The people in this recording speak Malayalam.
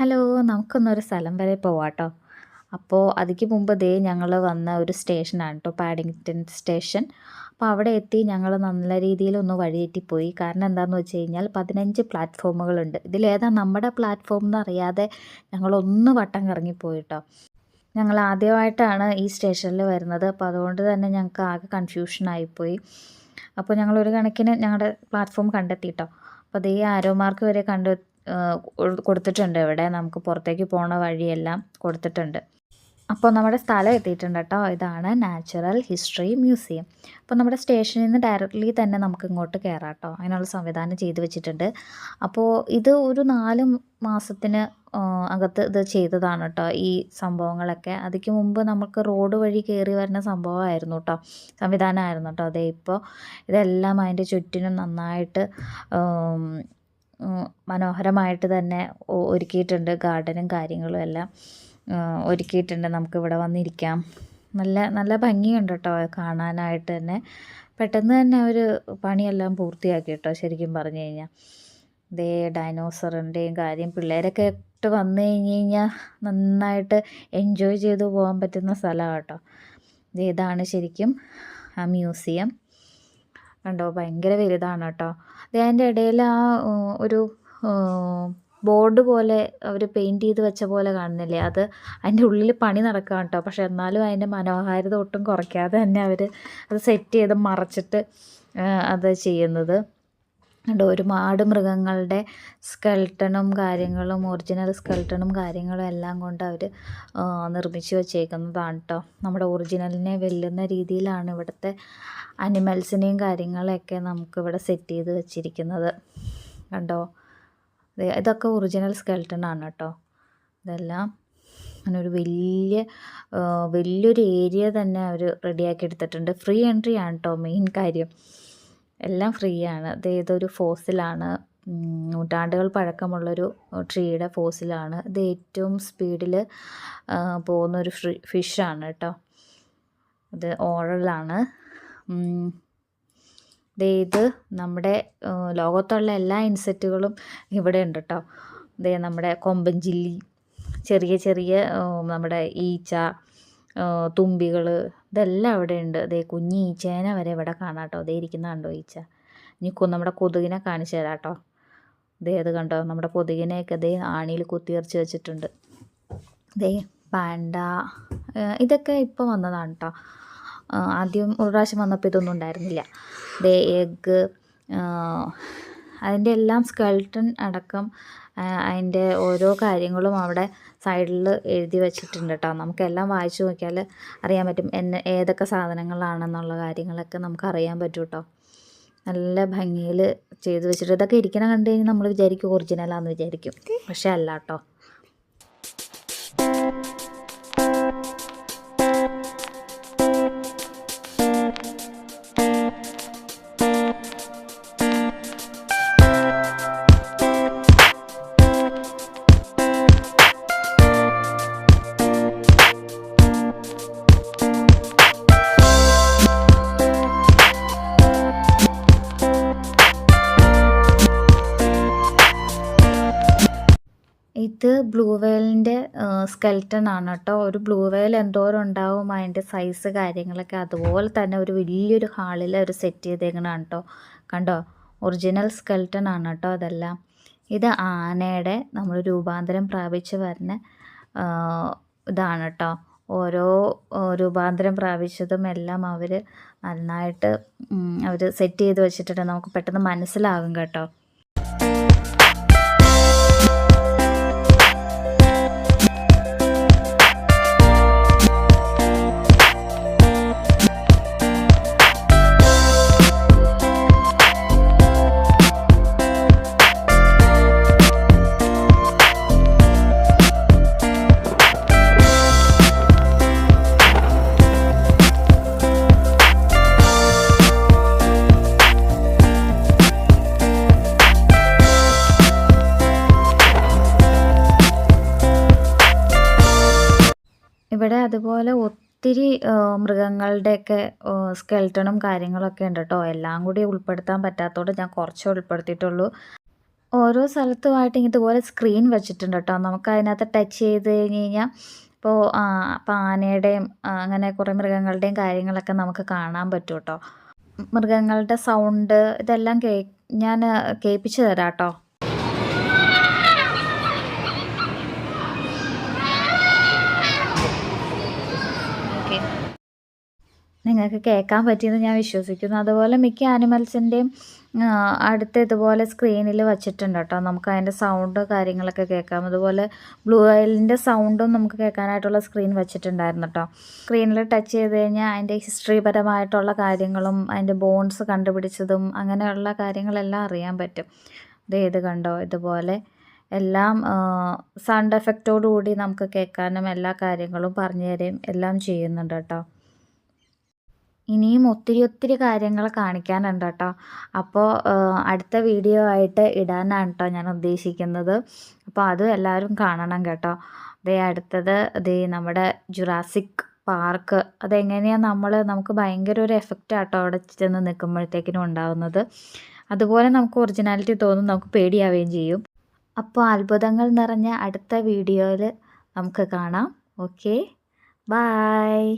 ഹലോ നമുക്കൊന്നൊരു സ്ഥലം വരെ പോവാട്ടോ. അപ്പോൾ അതിക്ക് മുമ്പ് ദേ ഞങ്ങൾ വന്ന ഒരു സ്റ്റേഷനാണ് കേട്ടോ പാഡിങ്ടൺ സ്റ്റേഷൻ. അപ്പോൾ അവിടെ എത്തി ഞങ്ങൾ നല്ല രീതിയിൽ ഒന്ന് വഴിയേറ്റിപ്പോയി കാരണം എന്താണെന്ന് വെച്ച് കഴിഞ്ഞാൽ പതിനഞ്ച് പ്ലാറ്റ്ഫോമുകളുണ്ട്. ഇതിലേതാ നമ്മുടെ പ്ലാറ്റ്ഫോം എന്ന് അറിയാതെ ഞങ്ങളൊന്ന് വട്ടം കറങ്ങിപ്പോയി കേട്ടോ ഞങ്ങൾ ആദ്യമായിട്ടാണ് ഈ സ്റ്റേഷനിൽ വരുന്നത്. അപ്പോൾ അതുകൊണ്ട് തന്നെ ഞങ്ങൾക്ക് ആകെ കൺഫ്യൂഷനായിപ്പോയി അപ്പോൾ ഞങ്ങൾ ഒരു കണക്കിന് ഞങ്ങളുടെ പ്ലാറ്റ്ഫോം കണ്ടെത്തിയിട്ടോ അപ്പോൾ അതേ ആരോ മാർക്ക് വരെ കണ്ടു കൊടുത്തിട്ടുണ്ട്. ഇവിടെ നമുക്ക് പുറത്തേക്ക് പോണ വഴിയെല്ലാം കൊടുത്തിട്ടുണ്ട്. അപ്പോൾ നമ്മുടെ സ്ഥലം എത്തിയിട്ടുണ്ട് കേട്ടോ. ഇതാണ് നാച്ചുറൽ ഹിസ്റ്ററി മ്യൂസിയം. അപ്പോൾ നമ്മുടെ സ്റ്റേഷനിൽ നിന്ന് ഡയറക്റ്റ്ലി തന്നെ നമുക്ക് ഇങ്ങോട്ട് കയറാം കേട്ടോ. അതിനുള്ള സംവിധാനം ചെയ്ത് വെച്ചിട്ടുണ്ട്. അപ്പോൾ ഇത് ഒരു നാല് മാസത്തിന് അകത്ത് ഇത് ചെയ്തതാണ് കേട്ടോ ഈ സംഭവങ്ങളൊക്കെ. അതിക്ക് മുമ്പ് നമുക്ക് റോഡ് വഴി കയറി വരുന്ന സംഭവമായിരുന്നു കേട്ടോ. സംവിധാനമായിരുന്നു കേട്ടോ. അതേ ഇപ്പോൾ ഇതെല്ലാം അതിന്റെ ചുറ്റിനും നന്നായിട്ട് മനോഹരമായിട്ട് തന്നെ ഒരുക്കിയിട്ടുണ്ട് ഗാർഡനും കാര്യങ്ങളും എല്ലാം. ഒരുക്കിയിട്ടുണ്ട് നമുക്കിവിടെ വന്നിരിക്കാം. നല്ല നല്ല ഭംഗിയുണ്ട് കേട്ടോ കാണാനായിട്ട് തന്നെ. പെട്ടെന്ന് തന്നെ അവർ പണിയെല്ലാം പൂർത്തിയാക്കി കേട്ടോ ശരിക്കും പറഞ്ഞു കഴിഞ്ഞാൽ ഇതേ ഡൈനോസറിന്റെയും കാര്യം പിള്ളേരൊക്കെ ഇട്ട് വന്നു കഴിഞ്ഞ് കഴിഞ്ഞാൽ നന്നായിട്ട് എൻജോയ് ചെയ്തു പോകാൻ പറ്റുന്ന സ്ഥലമാണ് കേട്ടോ ഇതാണ് ശരിക്കും ആ മ്യൂസിയം. കണ്ടോ? ഭയങ്കര വലുതാണ് കേട്ടോ. അതിന്റെ ഇടയിൽ ആ ഒരു ബോർഡ് പോലെ അവർ പെയിന്റ് ചെയ്ത് വെച്ച പോലെ കാണുന്നില്ലേ? അത് അതിന്റെ ഉള്ളിൽ പണി നടക്കുക കേട്ടോ. പക്ഷെ എന്നാലും അതിന്റെ മനോഹാരിത ഒട്ടും കുറയ്ക്കാതെ തന്നെ അവർ അത് സെറ്റ് ചെയ്ത് മറച്ചിട്ട് അത് ചെയ്യുന്നത്. ഉണ്ട് ഒരുപാട് മൃഗങ്ങളുടെ സ്കെൽട്ടണും കാര്യങ്ങളും ഒറിജിനൽ സ്കെൽട്ടണും കാര്യങ്ങളും എല്ലാം കൊണ്ട് അവർ നിർമ്മിച്ച് വെച്ചേക്കുന്നതാണ് കേട്ടോ നമ്മുടെ ഒറിജിനലിനെ വെല്ലുന്ന രീതിയിലാണ് ഇവിടുത്തെ അനിമൽസിനെയും കാര്യങ്ങളെയൊക്കെ നമുക്കിവിടെ സെറ്റ് ചെയ്ത് വെച്ചിരിക്കുന്നത്. കണ്ടോ? ഇതൊക്കെ ഒറിജിനൽ സ്കെൽട്ടൺ ആണ് കേട്ടോ ഇതെല്ലാം അങ്ങനെ ഒരു വലിയ വലിയൊരു ഏരിയ തന്നെ അവർ റെഡിയാക്കി എടുത്തിട്ടുണ്ട്. ഫ്രീ എൻട്രി ആണ് കേട്ടോ മെയിൻ കാര്യം. എല്ലാം ഫ്രീ ആണ് അത് ഏതൊരു ഫോസിലാണ്. നൂറ്റാണ്ടുകൾ പഴക്കമുള്ളൊരു ട്രീയുടെ ഫോസിലാണ്. ഇത് ഏറ്റവും സ്പീഡിൽ പോകുന്നൊരു ഫിഷാണ് കേട്ടോ. ഇത് ഓറലാണ്. ഇത് നമ്മുടെ ലോകത്തുള്ള എല്ലാ ഇൻസെക്റ്റുകളും ഇവിടെ ഉണ്ട് കേട്ടോ. ദേ നമ്മുടെ കൊമ്പൻ ചെറിയ ചെറിയ നമ്മുടെ ഈച്ച തുമ്പികൾ ഇതെല്ലാം അവിടെ ഉണ്ട്. അതേ കുഞ്ഞി ഈച്ചേന വരെ ഇവിടെ കാണാം കേട്ടോ. അതേ ഇരിക്കുന്ന കണ്ടോ ഈച്ച ഇനി നമ്മുടെ കൊതുകിനെ കാണിച്ചു തരാം കേട്ടോ. അത് കണ്ടോ? നമ്മുടെ കൊതുകിനെയൊക്കെ അതേ ആണിയിൽ കുത്തിയറിച്ച് വെച്ചിട്ടുണ്ട്. ദേ പാണ്ട ഇതൊക്കെ ഇപ്പോൾ വന്നതാണ് കേട്ടോ. ആദ്യം ഒരു പ്രാവശ്യം വന്നപ്പോൾ ഇതൊന്നും ഉണ്ടായിരുന്നില്ല. ദേ എഗ്ഗ് അതിന്റെ എല്ലാം സ്കെൽട്ടൺ അടക്കം അതിന്റെ ഓരോ കാര്യങ്ങളും അവിടെ സൈഡിൽ എഴുതി വച്ചിട്ടുണ്ട് കേട്ടോ നമുക്കെല്ലാം വായിച്ചു നോക്കിയാൽ അറിയാൻ പറ്റും എന്നെ ഏതൊക്കെ സാധനങ്ങളാണെന്നുള്ള കാര്യങ്ങളൊക്കെ നമുക്ക് അറിയാൻ പറ്റും കേട്ടോ നല്ല ഭംഗിയിൽ ചെയ്തു വെച്ചിട്ട് ഇതൊക്കെ ഇരിക്കണ കണ്ടു കഴിഞ്ഞാൽ നമ്മൾ വിചാരിക്കും ഒറിജിനലാന്ന് വിചാരിക്കും. പക്ഷെ അല്ല കേട്ടോ ഇത് ബ്ലൂ വെയിലിന്റെ സ്കെൽട്ടൺ ആണ് കേട്ടോ ഒരു ബ്ലൂ വെയിൽ എന്തോരം ഉണ്ടാവും അതിന്റെ സൈസ് കാര്യങ്ങളൊക്കെ. അതുപോലെ തന്നെ ഒരു വലിയൊരു ഹാളിൽ ഒരു സെറ്റ് ചെയ്തേക്കണതാണ് കേട്ടോ കണ്ടോ? ഒറിജിനൽ സ്കെൽട്ടൺ ആണ് കേട്ടോ അതെല്ലാം. ഇത് ആനയുടെ നമ്മൾ രൂപാന്തരം പ്രാപിച്ച് വരുന്ന ഇതാണ് കേട്ടോ ഓരോ രൂപാന്തരം പ്രാപിച്ചതും എല്ലാം അവർ നന്നായിട്ട് അവർ സെറ്റ് ചെയ്ത് വെച്ചിട്ടുണ്ട്. നമുക്ക് പെട്ടെന്ന് മനസ്സിലാകും കേട്ടോ. ഇവിടെ അതുപോലെ ഒത്തിരി മൃഗങ്ങളുടെയൊക്കെ സ്കെൽട്ടണും കാര്യങ്ങളൊക്കെ ഉണ്ട് കേട്ടോ എല്ലാം കൂടി ഉൾപ്പെടുത്താൻ പറ്റാത്തതുകൊണ്ട് ഞാൻ കുറച്ചേ ഉൾപ്പെടുത്തിയിട്ടുള്ളൂ. ഓരോ സ്ഥലത്തുമായിട്ട് ഇതുപോലെ സ്ക്രീൻ വെച്ചിട്ടുണ്ട് കേട്ടോ നമുക്ക് അതിനകത്ത് ടച്ച് ചെയ്ത് കഴിഞ്ഞ് കഴിഞ്ഞാൽ ഇപ്പോൾ ആനയുടെയും അങ്ങനെ കുറേ മൃഗങ്ങളുടെയും കാര്യങ്ങളൊക്കെ നമുക്ക് കാണാൻ പറ്റും കേട്ടോ മൃഗങ്ങളുടെ സൗണ്ട് ഇതെല്ലാം കേ ഞാൻ കേൾപ്പിച്ച് തരാം കേട്ടോ നിങ്ങൾക്ക് കേൾക്കാൻ പറ്റിയെന്ന് ഞാൻ വിശ്വസിക്കുന്നു. അതുപോലെ മിക്ക ആനിമൽസിന്റെയും അടുത്ത് ഇതുപോലെ സ്ക്രീനിൽ വച്ചിട്ടുണ്ട് കേട്ടോ. നമുക്ക് അതിന്റെ സൗണ്ട് കാര്യങ്ങളൊക്കെ കേൾക്കാം. അതുപോലെ ബ്ലൂ വയലിന്റെ സൗണ്ടും നമുക്ക് കേൾക്കാനായിട്ടുള്ള സ്ക്രീൻ വെച്ചിട്ടുണ്ടായിരുന്നു കേട്ടോ. സ്ക്രീനിൽ ടച്ച് ചെയ്ത് കഴിഞ്ഞാൽ അതിന്റെ ഹിസ്റ്ററിപരമായിട്ടുള്ള കാര്യങ്ങളും അതിന്റെ ബോൺസ് കണ്ടുപിടിച്ചതും അങ്ങനെയുള്ള കാര്യങ്ങളെല്ലാം അറിയാൻ പറ്റും. ഇത് ഏത് കണ്ടോ? ഇതുപോലെ എല്ലാം സൗണ്ട് എഫക്റ്റോടുകൂടി നമുക്ക് കേൾക്കാനും എല്ലാ കാര്യങ്ങളും പറഞ്ഞു തരുകയും എല്ലാം ചെയ്യുന്നുണ്ട് കേട്ടോ. ഇനിയും ഒത്തിരി ഒത്തിരി കാര്യങ്ങൾ കാണിക്കാനുണ്ട് കേട്ടോ. അപ്പോൾ അടുത്ത വീഡിയോ ആയിട്ട് ഇടാനാണ് കേട്ടോ ഞാൻ ഉദ്ദേശിക്കുന്നത്. അപ്പോൾ അതും എല്ലാവരും കാണണം കേട്ടോ. ദേ അടുത്തത് ദേ നമ്മുടെ ജുറാസിക് പാർക്ക് അതെങ്ങനെയാണ് നമ്മൾ നമുക്ക് ഭയങ്കര ഒരു എഫക്റ്റ് ആട്ടോ അവിടെ ചെന്ന് നിൽക്കുമ്പോഴത്തേക്കിനും ഉണ്ടാകുന്നത് അതുപോലെ നമുക്ക് ഒറിജിനാലിറ്റി തോന്നും നമുക്ക് പേടിയാവുകയും ചെയ്യും. അപ്പോൾ അത്ഭുതങ്ങൾ നിറഞ്ഞ അടുത്ത വീഡിയോയിൽ നമുക്ക് കാണാം. ഓക്കെ? ബായ്